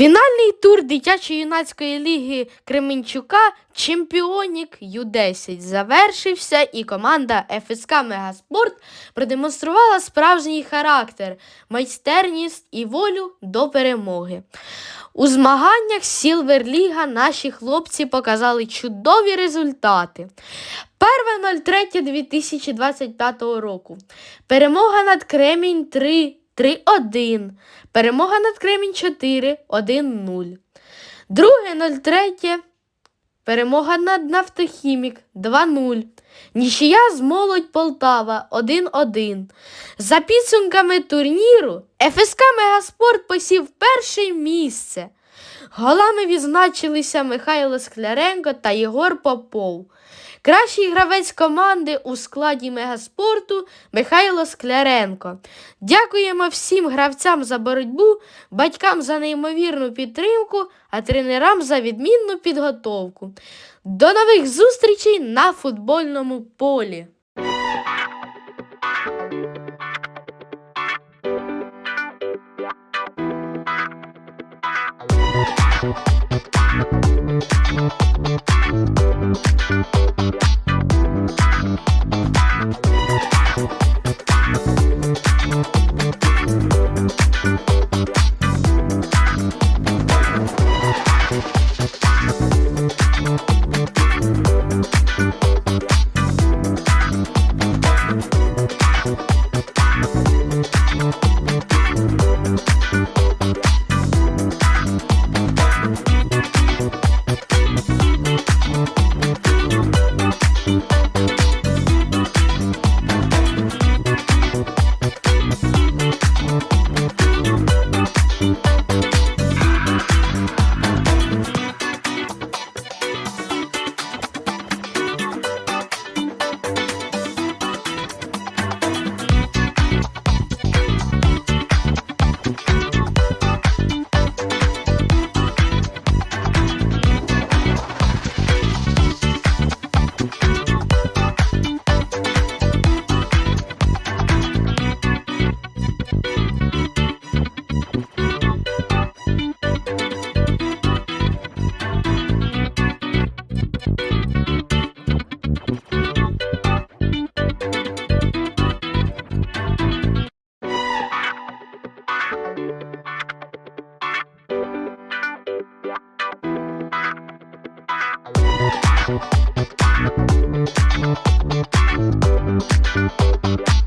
Фінальний тур дитячо-юнацької ліги Кременчука Чемпіонік Ю-10 завершився, і команда ФСК Мегаспорт продемонструвала справжній характер, майстерність і волю до перемоги. У змаганнях Сілверліга наші хлопці показали чудові результати. 1.03.2025 року. Перемога над Кремінь 3 3-1. Перемога над Кремінь 4 1-0. Друге 0-3. Перемога над Нафтохімік 2-0. Нічия з Молодь Полтава 1-1. За підсумками турніру ФСК Мегаспорт посів перше місце. Голами відзначилися Михайло Скляренко та Єгор Попов. Кращий гравець команди у складі Мегаспорту Михайло Скляренко. Дякуємо всім гравцям за боротьбу, батькам за неймовірну підтримку, а тренерам за відмінну підготовку. До нових зустрічей на футбольному полі. Thank